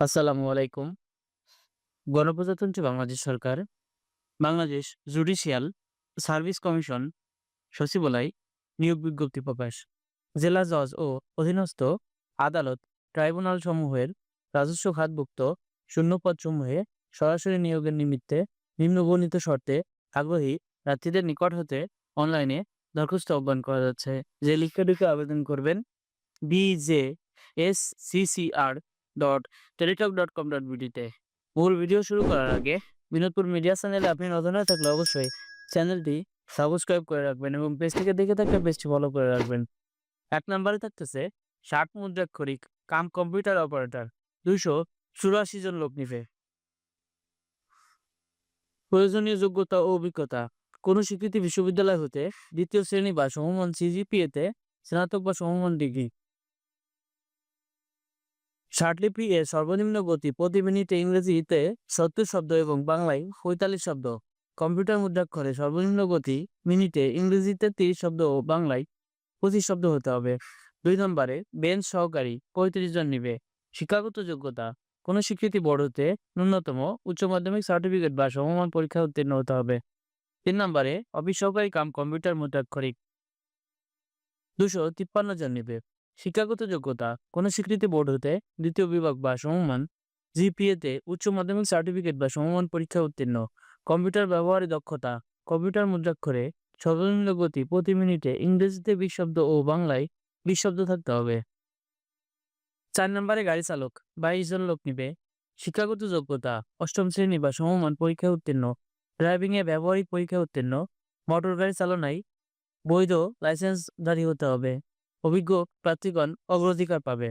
আসসালামু আলাইকুম। গণপ্রজাতন্ত্রী বাংলাদেশ সরকার, বাংলাদেশ জুডিশিয়াল সার্ভিস কমিশন সচিবালয় নিয়োগ বিজ্ঞপ্তি প্রকাশ। জেলা জজ ও অধীনস্থ আদালত ট্রাইব্যুনাল সমূহের রাজস্ব খাতভুক্ত শূন্যপদ সমূহে সরাসরি নিয়োগের নিমিত্তে নিম্নবর্ণিত শর্তে আগ্রহী প্রার্থীদের নিকট হতে অনলাইনে দরখাস্ত আহ্বান করা যাচ্ছে। যে লিঙ্কে আবেদন করবেন BJ S CCR dot Teletalk dot com dot বিডিতে মূল ভিডিও শুরু করার আগে বিনোদপুর মিডিয়া চ্যানেলে আপনি থাকলে অবশ্যই চ্যানেলটি সাবস্ক্রাইব করে রাখবেন এবং পেজ থেকে দেখে থাকলে পেজটি ফলো করে রাখবেন। এক নম্বরে থাকতেছে ষাট মুদ্রাক্ষরিক কাম কম্পিউটার অপারেটর দুইশো চুরাশি জন লোক নিবে। প্রয়োজনীয় যোগ্যতা ও অভিজ্ঞতা। কোনো স্বীকৃতি বিশ্ববিদ্যালয় হতে দ্বিতীয় শ্রেণি বা সমমান সিজিপিএতে স্নাতক বা সমমান ডিগ্রি। ষাটলিপি এর সর্বনিম্ন গতি প্রতি মিনিটে ইংরেজিতে সত্তর শব্দ এবং বাংলায় পঁয়তাল্লিশ শব্দ। কম্পিউটার মুদ্রাক্ষরে সর্বনিম্ন গতি মিনিটে ইংরেজিতে তিরিশ শব্দ ও বাংলায় পঁচিশ শব্দ হতে হবে। দুই নম্বরে, বেঞ্চ সহকারী পঁয়ত্রিশ জন নিবে। শিক্ষাগত যোগ্যতা, কোনো স্বীকৃতি বোর্ড হতে ন্যূনতম উচ্চ মাধ্যমিক সার্টিফিকেট বা সমমান পরীক্ষা উত্তীর্ণ হতে হবে। তিন নম্বরে, অফিস সহকারী কাম কম্পিউটার মুদ্রাক্ষরিক। দুশো তিপ্পান্ন জন নিবে। শিক্ষাগত যোগ্যতা, কোনো স্বীকৃতি বোর্ড হতে দ্বিতীয় বিভাগ বা সমমান জিপিএতে উচ্চ মাধ্যমিক সার্টিফিকেট বা সমমান পরীক্ষা উত্তীর্ণ, কম্পিউটার ব্যবহারে দক্ষতা, কম্পিউটার মুদ্রাক্ষরে সর্বনিম্ন গতি প্রতি মিনিটে ইংরেজিতে বিশ শব্দ ও বাংলায় বিশ শব্দ থাকতে হবে। চার নম্বরে গাড়ি চালক, বাইশ জন লোক নিবে। শিক্ষাগত যোগ্যতা, অষ্টম শ্রেণি বা সমমান পরীক্ষা উত্তীর্ণ ড্রাইভিং এ ব্যবহারিক পরীক্ষা উত্তীর্ণ মোটর গাড়ি চালনায় বৈধ লাইসেন্সধারী হতে হবে। অভিজ্ঞ প্রার্থীগণ অগ্রাধিকার পাবে।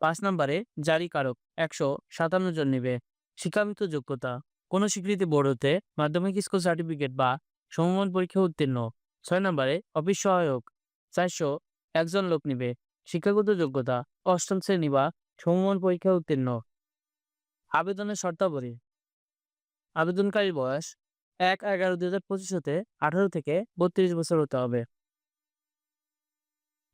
পাঁচ নম্বরে, জারি কারক একশো সাতান্ন জন নিবে। শিক্ষাগত যোগ্যতা, কোনো স্বীকৃতি বোর্ড হতে মাধ্যমিক স্কুল সার্টিফিকেট বা সমমান পরীক্ষা উত্তীর্ণ। ছয় নম্বরে, অফিস সহায়ক চারশো একজন লোক নিবে। শিক্ষাগত যোগ্যতা, অষ্টম শ্রেণি বা সমমান পরীক্ষা উত্তীর্ণ। আবেদনের শর্তাবলী আবেদনকারী বয়স এক এগারো দুই হাজার পঁচিশ হতে আঠারো থেকে বত্রিশ বছর হতে হবে।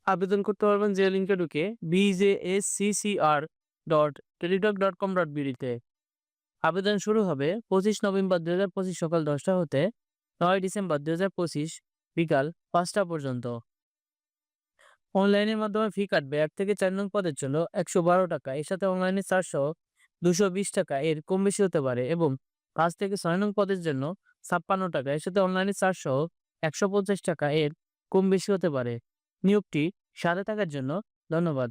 আবেদন করতে পারবেন যে লিঙ্কে ঢুকে BJSCCR dot Teletalk dot com আবেদন শুরু হবে পঁচিশ নভেম্বর দু হাজার পঁচিশ সকাল দশটা হতে নয় ডিসেম্বর দু হাজার পঁচিশ বিকাল পাঁচটা পর্যন্ত। অনলাইনের মাধ্যমে ফি কাটবে। এক থেকে চার নং পদের জন্য একশো বারো টাকা। এর সাথে অনলাইনে চারশো দুশো বিশ টাকা। এর কম বেশি হতে পারে এবং পাঁচ থেকে ছয় নং পদের জন্য ছাপ্পান্ন টাকা। এর সাথে অনলাইনে চারশো একশো পঞ্চাশ টাকা। এর কম বেশি হতে পারে। নিয়োগটি সাথে থাকার জন্য ধন্যবাদ।